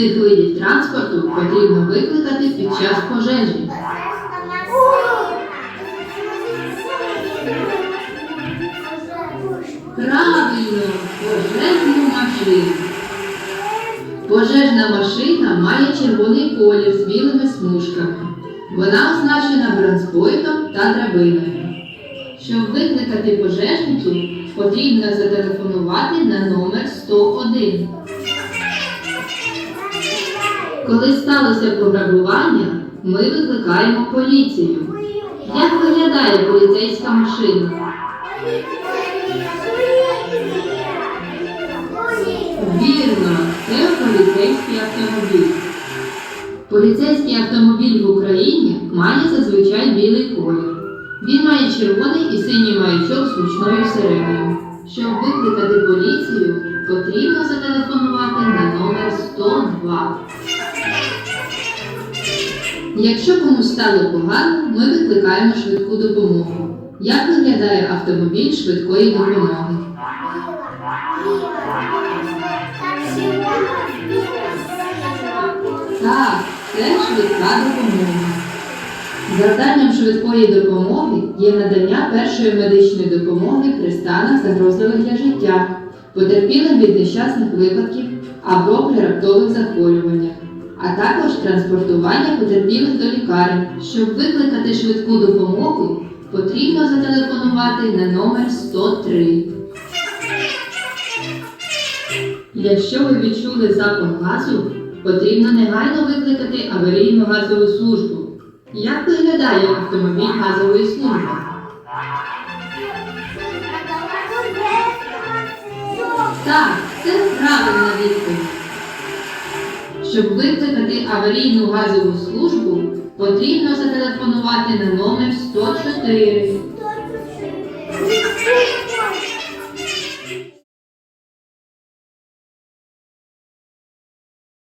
цих видів транспорту потрібно викликати під час пожежі? Правильно, пожежну машину. Пожежна машина має червоний колір з білими смужками. Вона означена бронзбойтом та драбиною. Щоб викликати пожежників, потрібно зателефонувати на номер 101. Коли сталося пограбування, ми викликаємо поліцію. Як виглядає поліцейська машина? Вірно, це поліцейський автомобіль. Поліцейський автомобіль в Україні має зазвичай білий колір. Він має червоний і синій маячок з гучною сиреною. Щоб викликати поліцію, потрібно зателефонувати на номер 102. Якщо комусь стало погано, ми викликаємо швидку допомогу. Як виглядає автомобіль швидкої допомоги? Так, це швидка допомога. Завданням швидкої допомоги є надання першої медичної допомоги при станах загрозливих для життя, потерпілим від нещасних випадків або при раптових захворюваннях, а також транспортування потерпілих до лікарень. Щоб викликати швидку допомогу, потрібно зателефонувати на номер 103. Якщо ви відчули запах газу, потрібно негайно викликати аварійну газову службу. Як виглядає автомобіль газової служби? Так, це правильна відповідь. Щоб викликати аварійну газову службу, потрібно зателефонувати на номер 104.